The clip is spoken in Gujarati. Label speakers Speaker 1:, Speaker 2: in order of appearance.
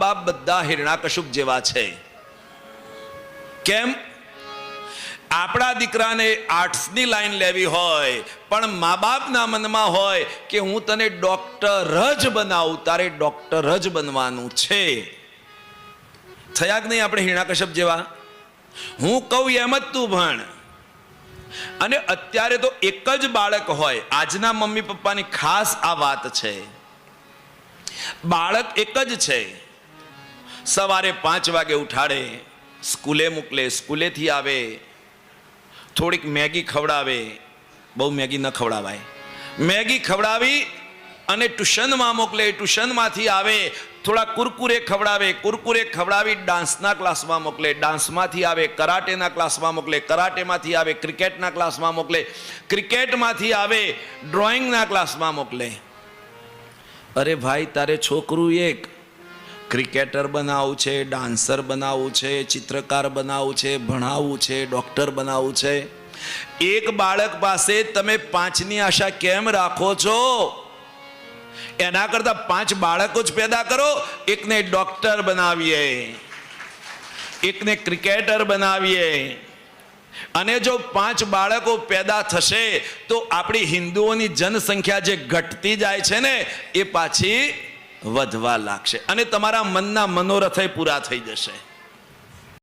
Speaker 1: બાપ બધા હિરણાકશુપ જેવા છે. કેમ? આપણા દીકરાને આર્ટ્સની લાઈન લેવી હોય, પણ મા બાપના મનમાં હોય કે હું તને ડોક્ટર જ બનાવું, તારે ડોક્ટર જ બનવાનું છે. થયા કે નહીં આપણે હિરણાકશ્યપ જેવા? હું કહું એમ જ તું ભણ. અને અત્યારે તો એક જ બાળક હોય, આજના મમ્મી પપ્પાની ખાસ આ વાત છે. બાળક એક જ છે. સવારે પાંચ વાગે ઉઠાડે, સ્કૂલે મોકલે, સ્કૂલેથી આવે, થોડીક મેગી ખવડાવે. બહુ મેગી ન ખવડાવાય. મેગી ખવડાવી અને ટ્યુશનમાં મોકલે, ટ્યુશનમાંથી આવે, થોડા કુરકુરે ખવડાવે, કુરકુરે ખવડાવી ડાન્સના ક્લાસમાં મોકલે, ડાન્સમાંથી આવે, કરાટેના ક્લાસમાં મોકલે, કરાટેમાંથી આવે, ક્રિકેટના ક્લાસમાં મોકલે, ક્રિકેટમાંથી આવે, ડ્રોઈંગના ક્લાસમાં મોકલે. અરે ભાઈ, તારે છોકરું એક ક્રિકેટર બનાવવું છે, ડાન્સર બનાવવું છે, ચિત્રકાર બનાવવું છે ભણાવવું છે, ડૉક્ટર બનાવવું છે. એક બાળક પાસે તમે પાંચની આશા કેમ રાખો છો? એના કરતા પાંચ બાળકો જ પેદા કરો. એકને ડૉક્ટર બનાવીએ. એકને ક્રિકેટર બનાવીએ. અને જો પાંચ બાળકો પેદા થશે, તો આપણી હિન્દુઓની જનસંખ્યા જે ઘટતી જાય છે ને, એ પાછી વધવા લાગશે. અને તમારા મનના મનોરથય પૂરા થઈ જશે.